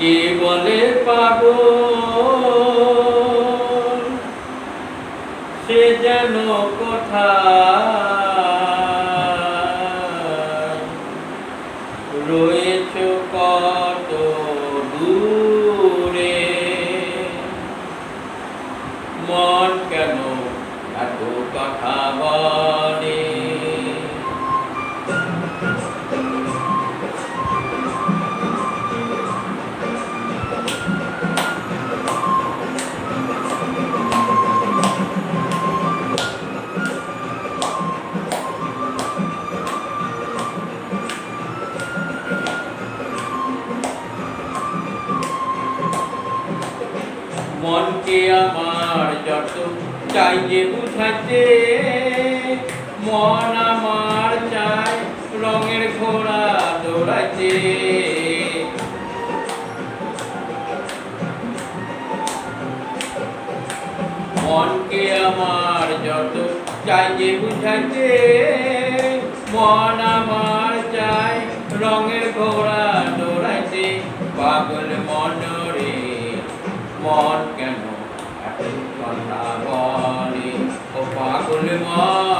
কে বলে পাগল? সে যেন কোথায়? রয়েছ কত দূরে? মন কেন এত কথা বলে? আমার যত চাই যে বুঝাতে মন আমার চাই রঙের ঘোড়া দৌড়াতে মনকে আমার যত চাই যে বুঝাতে মন আমার চাই রঙের ঘোড়া দৌড়াইতে। পাগল মন রে মন পাগল মন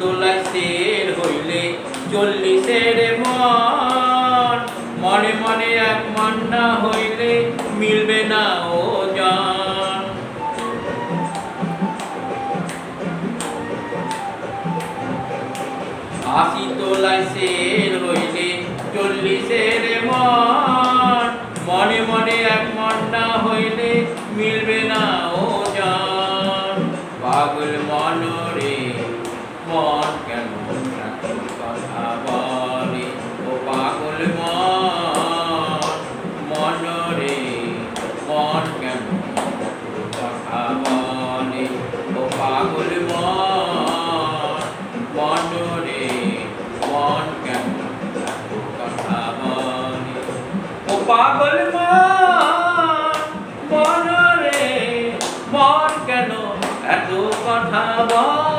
তোলায় শের হইলে চল্লিশের মন। মনে মনে এক মন না হইলে মিলবে না ও আশি তোলায় শের হইলে চল্লিশের মন। মনে মনে এক মন না বলে ও মন মন মন কথা ও পাগল মন মন মন কেন কথা বলে।